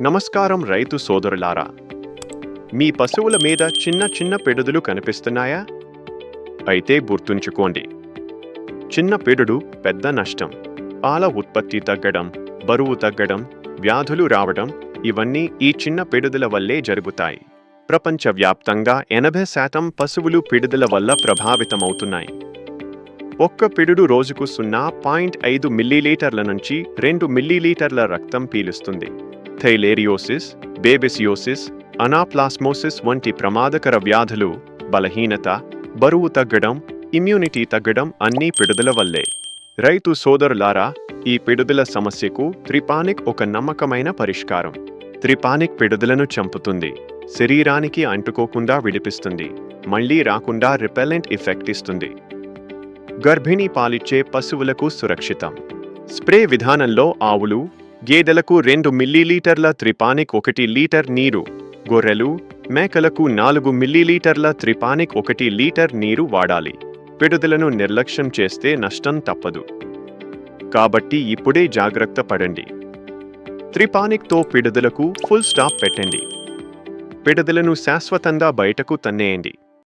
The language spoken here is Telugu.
నమస్కారం రైతు సోదరులారా. మీ పశువుల మీద చిన్న చిన్న పెడుదులు కనిపిస్తున్నాయా? అయితే గుర్తుంచుకోండి. చిన్న పెడుడు పెద్ద నష్టం. పాల ఉత్పత్తి తగ్గడం బరువు తగ్గడం వ్యాధులు రావడం ఇవన్నీ ఈ చిన్న పెడుదల వల్లే జరుగుతాయి. ప్రపంచవ్యాప్తంగా ఎనభై శాతం పశువులు పిడుదల వల్ల ప్రభావితమవుతున్నాయి. ఒక్క పిడుడు రోజుకు సున్నా పాయింట్ ఐదు మిల్లీలీటర్ల నుంచి రెండు మిల్లీలీటర్ల రక్తం పీలుస్తుంది. థైలేరియోసిస్ బేబిసియోసిస్ అనాప్లాస్మోసిస్ వంటి ప్రమాదకర వ్యాధులు బలహీనత బరువు తగ్గడం ఇమ్యూనిటీ తగ్గడం అన్నీ పిడుదల వల్లే. రైతు సోదరులారా ఈ పిడుదల సమస్యకు త్రిపానిక్ ఒక నమ్మకమైన పరిష్కారం. త్రిపానిక్ పిడుదలను చంపుతుంది. శరీరానికి అంటుకోకుండా విడిపిస్తుంది. మళ్ళీ రాకుండా రిపెలెంట్ ఎఫెక్ట్ ఇస్తుంది. గర్భిణీ పాలిచ్చే పశువులకు సురక్షితం. స్ప్రే విధానంలో ఆవులు గేదెలకు రెండు మిల్లీలీటర్ల త్రిపానిక్ ఒకటి లీటర్ నీరు గొర్రెలు మేకలకు నాలుగు మిల్లీలీటర్ల త్రిపానిక్ ఒకటి లీటర్ నీరు వాడాలి. పిడుదలను నిర్లక్ష్యం చేస్తే నష్టం తప్పదు. కాబట్టి ఇప్పుడే జాగ్రత్త పడండి. త్రిపానిక్తో పిడుదలకు ఫుల్ స్టాప్ పెట్టండి. పిడుదలను శాశ్వతంగా బయటకు తన్నేయండి.